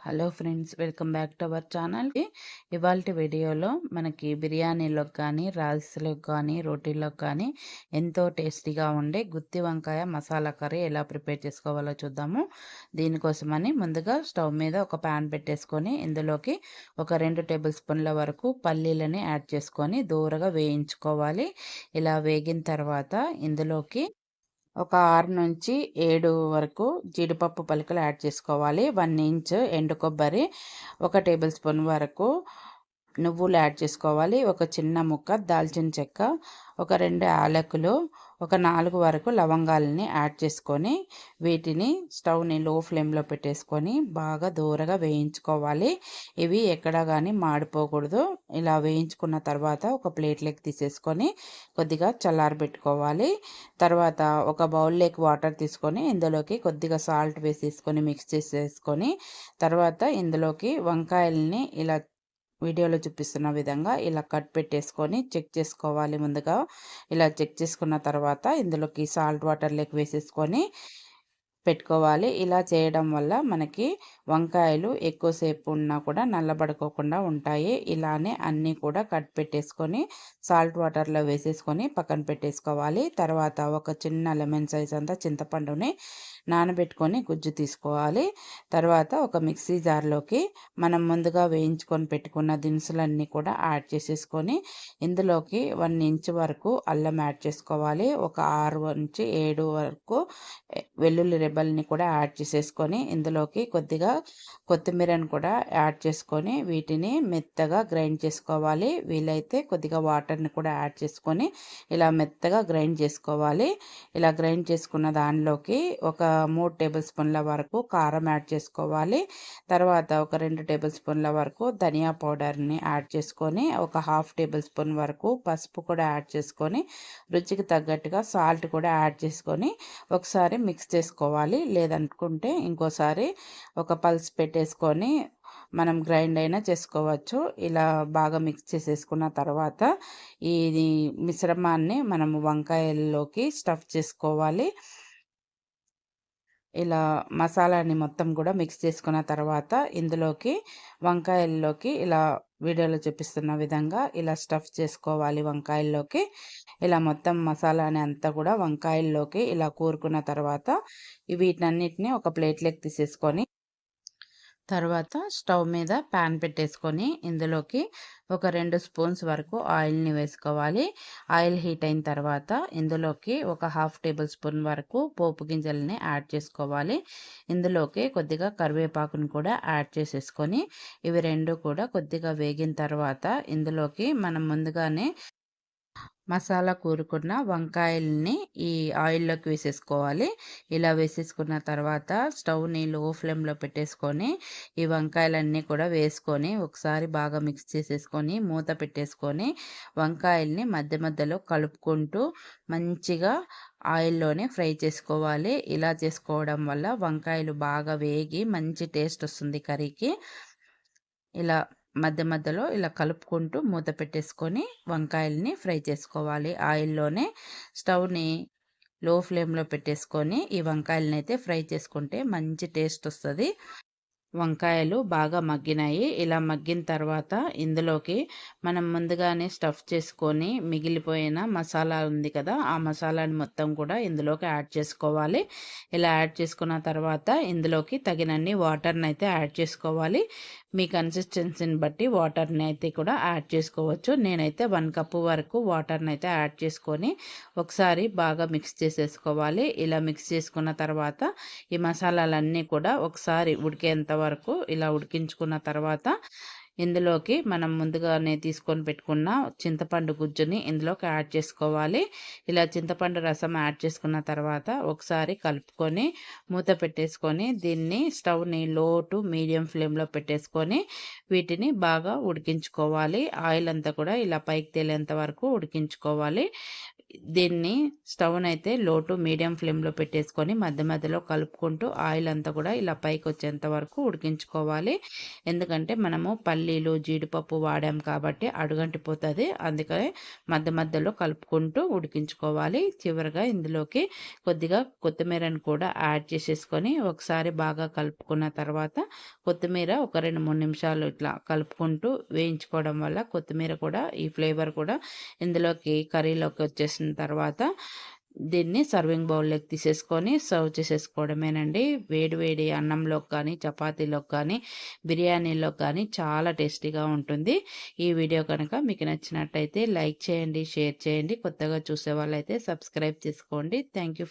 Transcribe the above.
Hello friends welcome back to our ఛానల్కి ఇవాళ వీడియోలో మనకి బిర్యానీలోకి కానీ రైస్లోకి కానీ రోటీలోకి కానీ ఎంతో టేస్టీగా ఉండే గుత్తి వంకాయ మసాలా కర్రీ ఎలా ప్రిపేర్ చేసుకోవాలో చూద్దాము. దీనికోసమని ముందుగా స్టవ్ మీద ఒక ప్యాన్ పెట్టేసుకొని ఇందులోకి ఒక రెండు టేబుల్ స్పూన్ల వరకు పల్లీలని యాడ్ చేసుకొని దూరగా వేయించుకోవాలి. ఇలా వేగిన తర్వాత ఇందులోకి ఒక ఆరు నుంచి ఏడు వరకు జీడిపప్పు పలుకులు యాడ్ చేసుకోవాలి. వన్ ఇంచ్ ఎండు కొబ్బరి ఒక టేబుల్ స్పూన్ వరకు నువ్వులు యాడ్ చేసుకోవాలి. ఒక చిన్న ముక్క దాల్చిన చెక్క ఒక రెండు యాలకులు ఒక నాలుగు వరకు లవంగాలని యాడ్ చేసుకొని వీటిని స్టవ్ని లో ఫ్లేమ్లో పెట్టేసుకొని బాగా దూరగా వేయించుకోవాలి. ఇవి ఎక్కడ కానీ మాడిపోకూడదు. ఇలా వేయించుకున్న తర్వాత ఒక ప్లేట్లోకి తీసేసుకొని కొద్దిగా చల్లారబెట్టుకోవాలి. తర్వాత ఒక బౌల్లోకి వాటర్ తీసుకొని ఇందులోకి కొద్దిగా సాల్ట్ వేసేసుకొని మిక్స్ చేసేసుకొని తర్వాత ఇందులోకి వంకాయల్ని ఇలా వీడియోలో చూపిస్తున్న విధంగా ఇలా కట్ పెట్టేసుకొని చెక్ చేసుకోవాలి ముందుగా. ఇలా చెక్ చేసుకున్న తర్వాత ఇందులోకి సాల్ట్ వాటర్ లెక్ వేసేసుకొని పెట్టుకోవాలి. ఇలా చేయడం వల్ల మనకి వంకాయలు ఎక్కువసేపు ఉన్నా కూడా నల్లబడుకోకుండా ఉంటాయి. ఇలానే అన్నీ కూడా కట్ పెట్టేసుకొని సాల్ట్ వాటర్లో వేసేసుకొని పక్కన పెట్టేసుకోవాలి. తర్వాత ఒక చిన్న లెమన్ సైజ్ అంతా చింతపండుని నానబెట్టుకొని గుజ్జు తీసుకోవాలి. తర్వాత ఒక మిక్సీ జార్లోకి మనం ముందుగా వేయించుకొని పెట్టుకున్న దినుసులన్నీ కూడా యాడ్ చేసేసుకొని ఇందులోకి వన్ ఇంచ్ వరకు అల్లం యాడ్ చేసుకోవాలి. ఒక ఆరు నుంచి ఏడు వరకు వెల్లుల్లి రెబ్బల్ని కూడా యాడ్ చేసేసుకొని ఇందులోకి కొద్దిగా కొత్తిమీరని కూడా యాడ్ చేసుకొని వీటిని మెత్తగా గ్రైండ్ చేసుకోవాలి. వీలైతే కొద్దిగా వాటర్ని కూడా యాడ్ చేసుకొని ఇలా మెత్తగా గ్రైండ్ చేసుకోవాలి. ఇలా గ్రైండ్ చేసుకున్న దానిలోకి ఒక మూడు టేబుల్ స్పూన్ల వరకు కారం యాడ్ చేసుకోవాలి. తర్వాత ఒక రెండు టేబుల్ స్పూన్ల వరకు ధనియా పౌడర్ని యాడ్ చేసుకొని ఒక హాఫ్ టేబుల్ స్పూన్ వరకు పసుపు కూడా యాడ్ చేసుకొని రుచికి తగ్గట్టుగా సాల్ట్ కూడా యాడ్ చేసుకొని ఒకసారి మిక్స్ చేసుకోవాలి. లేదనుకుంటే ఇంకోసారి ఒక పల్స్ పెట్టేసుకొని మనం గ్రైండ్ అయినా చేసుకోవచ్చు. ఇలా బాగా మిక్స్ చేసేసుకున్న తర్వాత ఈ మిశ్రమాన్ని మనం వంకాయల్లోకి స్టఫ్ చేసుకోవాలి. ఇలా మసాలాని మొత్తం కూడా మిక్స్ చేసుకున్న తర్వాత ఇందులోకి వంకాయల్లోకి ఇలా వీడియోలో చూపిస్తున్న విధంగా ఇలా స్టఫ్ చేసుకోవాలి వంకాయల్లోకి. ఇలా మొత్తం మసాలాని అంతా కూడా వంకాయల్లోకి ఇలా కూరుకున్న తర్వాత వీటన్నిటిని ఒక ప్లేట్లోకి తీసేసుకొని తర్వాత స్టవ్ మీద ప్యాన్ పెట్టేసుకొని ఇందులోకి ఒక రెండు స్పూన్స్ వరకు ఆయిల్ని వేసుకోవాలి. ఆయిల్ హీట్ అయిన తర్వాత ఇందులోకి ఒక హాఫ్ టేబుల్ స్పూన్ వరకు పోపు గింజల్ని యాడ్ చేసుకోవాలి. ఇందులోకి కొద్దిగా కరివేపాకును కూడా యాడ్ చేసేసుకొని ఇవి రెండు కూడా కొద్దిగా వేగిన తర్వాత ఇందులోకి మనం ముందుగానే మసాలా కూరుకున్న వంకాయల్ని ఈ ఆయిల్లోకి వేసేసుకోవాలి. ఇలా వేసేసుకున్న తర్వాత స్టవ్ని లో ఫ్లేమ్లో పెట్టేసుకొని ఈ వంకాయలన్నీ కూడా వేసుకొని ఒకసారి బాగా మిక్స్ చేసేసుకొని మూత పెట్టేసుకొని వంకాయల్ని మధ్య మధ్యలో కలుపుకుంటూ మంచిగా ఆయిల్లోనే ఫ్రై చేసుకోవాలి. ఇలా చేసుకోవడం వల్ల వంకాయలు బాగా వేగి మంచి టేస్ట్ వస్తుంది కర్రీకి. ఇలా మధ్య మధ్యలో ఇలా కలుపుకుంటూ మూత పెట్టేసుకొని వంకాయల్ని ఫ్రై చేసుకోవాలి. ఆయిల్లోనే స్టవ్ని లో ఫ్లేమ్లో పెట్టేసుకొని ఈ వంకాయలని అయితే ఫ్రై చేసుకుంటే మంచి టేస్ట్ వస్తుంది. వంకాయలు బాగా మగ్గినాయి. ఇలా మగ్గిన తర్వాత ఇందులోకి మనం ముందుగానే స్టఫ్ చేసుకొని మిగిలిపోయిన మసాలా ఉంది కదా ఆ మసాలాని మొత్తం కూడా ఇందులోకి యాడ్ చేసుకోవాలి. ఇలా యాడ్ చేసుకున్న తర్వాత ఇందులోకి తగినన్ని వాటర్ని అయితే యాడ్ చేసుకోవాలి. మీ కన్సిస్టెన్సీని బట్టి వాటర్ని అయితే కూడా యాడ్ చేసుకోవచ్చు. నేనైతే వన్ కప్పు వరకు వాటర్ని అయితే యాడ్ చేసుకొని ఒకసారి బాగా మిక్స్ చేసేసుకోవాలి. ఇలా మిక్స్ చేసుకున్న తర్వాత ఈ మసాలాలన్నీ కూడా ఒకసారి ఉడికేంత వరకు ఇలా ఉడికించుకున్న తర్వాత ఇందులోకి మనం ముందుగానే తీసుకొని పెట్టుకున్న చింతపండు గుజ్జుని ఇందులోకి యాడ్ చేసుకోవాలి. ఇలా చింతపండు రసం యాడ్ చేసుకున్న తర్వాత ఒకసారి కలుపుకొని మూత పెట్టేసుకొని దీన్ని స్టవ్ని లో టు మీడియం ఫ్లేమ్లో పెట్టేసుకొని వీటిని బాగా ఉడికించుకోవాలి. ఆయిల్ అంతా కూడా ఇలా పైకి తేలేంత వరకు ఉడికించుకోవాలి. దీన్ని స్టవ్‌నైతే లో టు మీడియం ఫ్లేమ్‌లో పెట్టేసుకొని మధ్య మధ్యలో కలుపుకుంటూ ఆయిల్ అంతా కూడా ఇలా పైకి వచ్చేంత వరకు ఉడికించుకోవాలి. ఎందుకంటే మనము పల్లీలు, జీడిపప్పు వాడాం కాబట్టి అడుగంటిపోతుంది అందుకని మధ్య మధ్యలో కలుపుకుంటూ ఉడికించుకోవాలి. చివరిగా ఇందులోకి కొద్దిగా కొత్తిమీరను కూడా యాడ్ చేసేసుకొని ఒకసారి బాగా కలుపుకున్న తర్వాత కొత్తిమీర ఒక 2, 3 నిమిషాలు ఇట్లా కలుపుకుంటూ వేయించుకోవడం వల్ల కొత్తిమీర కూడా ఈ ఫ్లేవర్ కూడా ఇందులోకి కర్రీలోకి వేసిన తర్వాత దీన్ని సర్వింగ్ బౌల్‌లోకి తీసేసుకొని సర్వ్ చేసేసుకోవడమేనండి. వేడి వేడి కానీ, చపాతీలో కానీ, బిర్యానీలో కానీ చాలా టేస్టీగా ఉంటుంది. ఈ వీడియో కనుక మీకు నచ్చినట్టయితే లైక్ చేయండి, షేర్ చేయండి. కొత్తగా చూసేవాళ్ళైతే సబ్స్క్రైబ్ చేసుకోండి. Thank you.